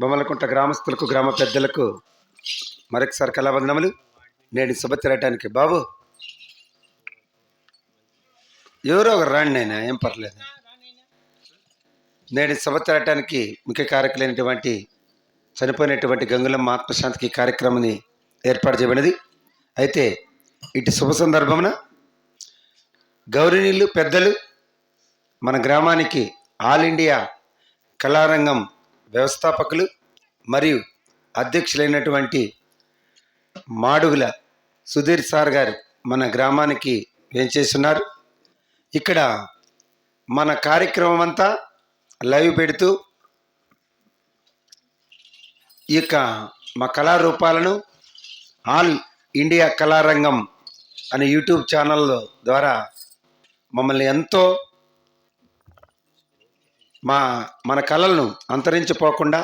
బొమ్మలకుంట గ్రామస్తులకు గ్రామ పెద్దలకు మరొకసారి కళాబంధనములు నేను శుభ తిరగటానికి బాబు. ఎవరో ఒకరు రాండి నేను ఏం పర్లేదు. నేడు శుభ తిరగటానికి ముఖ్య కార్యకులైనటువంటి చనిపోయినటువంటి గంగులమ్మ ఆత్మశాంతికి కార్యక్రమాన్ని ఏర్పాటు చేయబడినది. అయితే ఇటు శుభ సందర్భమున గౌరవనీయులు పెద్దలు మన గ్రామానికి ఆల్ ఇండియా కళారంగం వ్యవస్థాపకులు మరియు అధ్యక్షులైనటువంటి మాడుగుల సుధీర్ సార్ గారు మన గ్రామానికి వేంచేస్తున్నారు. ఇక్కడ మన కార్యక్రమం అంతా లైవ్ పెడుతూ ఈ యొక్క మా కళారూపాలను ఆల్ ఇండియా కళారంగం అనే యూట్యూబ్ ఛానల్ ద్వారా మమ్మల్ని ఎంతో మా మన కళలను అంతరించిపోకుండా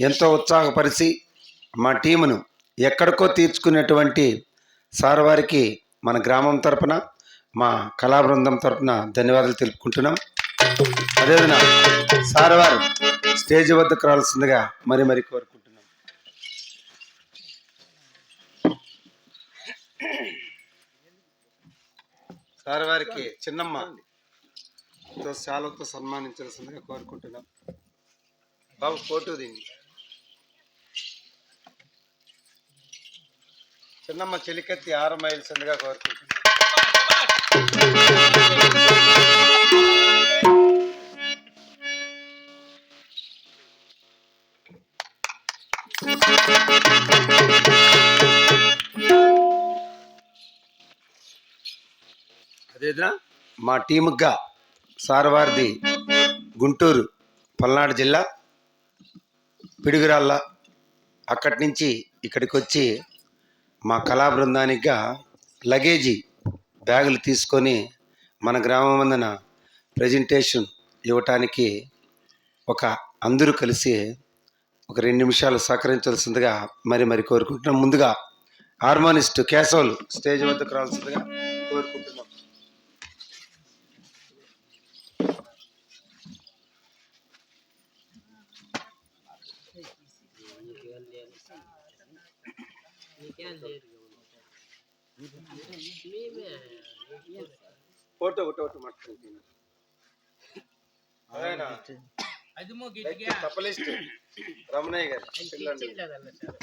ఎంతో ఉత్సాహపరిచి మా టీమును ఎక్కడికో తీర్చుకునేటువంటి సార్ వారికి మన గ్రామం తరపున మా కళా బృందం తరపున ధన్యవాదాలు తెలుపుకుంటున్నాం. అదేవిధంగా సార్ వారు స్టేజ్ వద్దకు రావాల్సిందిగా మరి మరి కోరుకుంటున్నాం. సార్ వారికి చిన్నమ్మ తో శాలతో సన్మానించాల్సిందిగా కోరుకుంటున్నాం. బాబు ఫోటో దీన్ని చిన్నమ్మ చెలికత్తి ఆరు మైల్సిందిగా కోరుకుంటున్నాం. అదేనా మా టీముగా సార్ వారిది గుంటూరు పల్నాడు జిల్లా పిడుగురాళ్ళ. అక్కడి నుంచి ఇక్కడికి వచ్చి మా కళా బృందానికిగా లగేజీ బ్యాగులు తీసుకొని మన గ్రామం వందన ప్రజెంటేషన్ ఇవ్వటానికి ఒక అందరూ కలిసి ఒక రెండు నిమిషాలు సహకరించాల్సిందిగా మరి మరి కోరుకుంటున్నాం. ముందుగా హార్మోనిస్ట్ కేశవులు స్టేజ్ వద్దకు రావాల్సిందిగా కోరుకుంటున్నాం. ఫోటో ఒకటి ఒకటి మాట్లాడుతున్నాను ఆయన అదిమో గట్టిగా తప్పలిస్ట్ రమణయ్య గారు పిల్లండి ఇచ్చేయలేదన్న సార్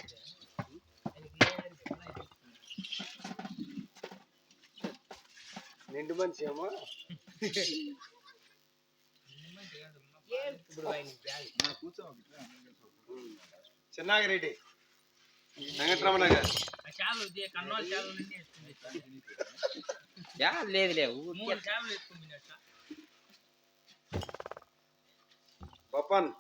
నిండు మనిషి ఏమో ఇప్పుడు ఆయన బ్యాగ్ చిన్నాగిరెడ్డి వెంకటరమణ గారు ఆ చాలు ఇది కన్నోళ్ళ చాలు నుండి వేసుకుంది యా లేదులే మూడు చాలు వేసుకుంది సార్ బొప్పన్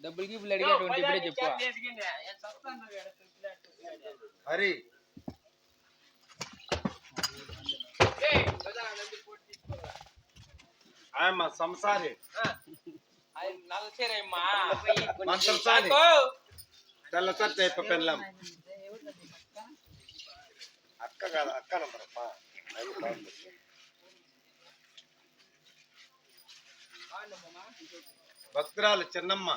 డబ్బులు గిబ్బులు అడిగేటువంటి ఇప్పుడే చెప్పు హరి ఆయమ్మ సంసారి. తెల్ల అయిపో పెళ్ళం. అక్క కాదు అక్క నంబర్ భక్తురాలు చిన్నమ్మ.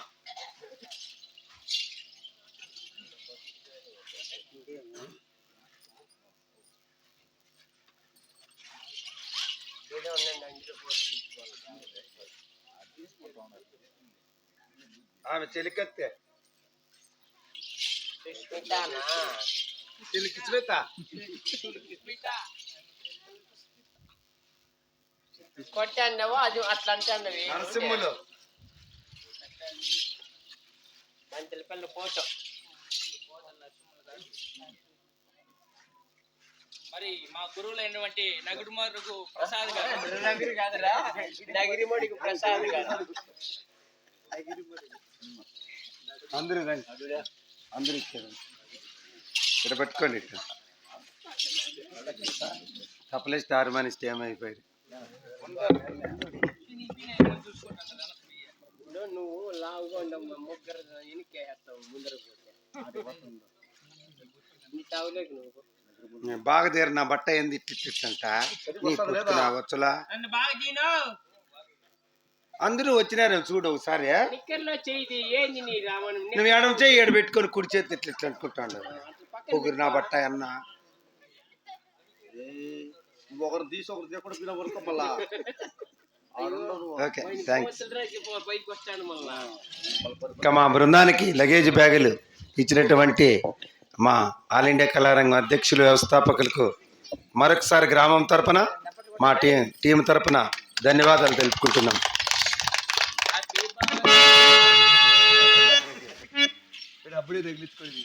ఆమె చెలికత్తె. చెలికి కొట్టావు అది అట్లా అంటాన్నవి. నరసింహులు. మంత్రిపల్లి ఫోటో మరి మా గురువులైనటువంటి నగుడు మరుగు ప్రసాద్ గారు. నగిరి కాదురా. నగిరిమోడికి ప్రసాద్ గారు. అందరూ రండి. అందరూ ఇచ్చారు. ఇక్కడ పెట్టుకోండి ఇక్కడ. కపలే స్టార్ మని స్టేమ్ అయిపోయారు ఇప్పుడు నువ్వు లావుగా ఉండవు ముగ్గురు ఎనికేస్తావు ముందర పోతే. నీ తావులేకు నువ్వు బాగా తీరు నా బట్ట ఏంది ఇట్లంట నీ పుట్టుకున్నా వచ్చులా? అందరూ వచ్చినారు చూడు ఒకసారి. నువ్వు ఎడం చేయి ఏడు పెట్టుకొని కుడి చేతి ఇట్లా ఇట్లా అనుకుంటాడు ఒకరు నా బట్ట అన్న ఒకరు తీసి ఒకరు తీయకుండా వరకు మళ్ళా. ఓకే థ్యాంక్స్ ఇంకా మా బృందానికి లగేజ్ బ్యాగులు ఇచ్చినటువంటి మా ఆల్ ఇండియా కళారంగం అధ్యక్షులు వ్యవస్థాపకులకు మరొకసారి గ్రామం తరపున మా టీం టీం తరపున ధన్యవాదాలు తెలుపుకుంటున్నాం. అప్పుడే తగిలించుకోండి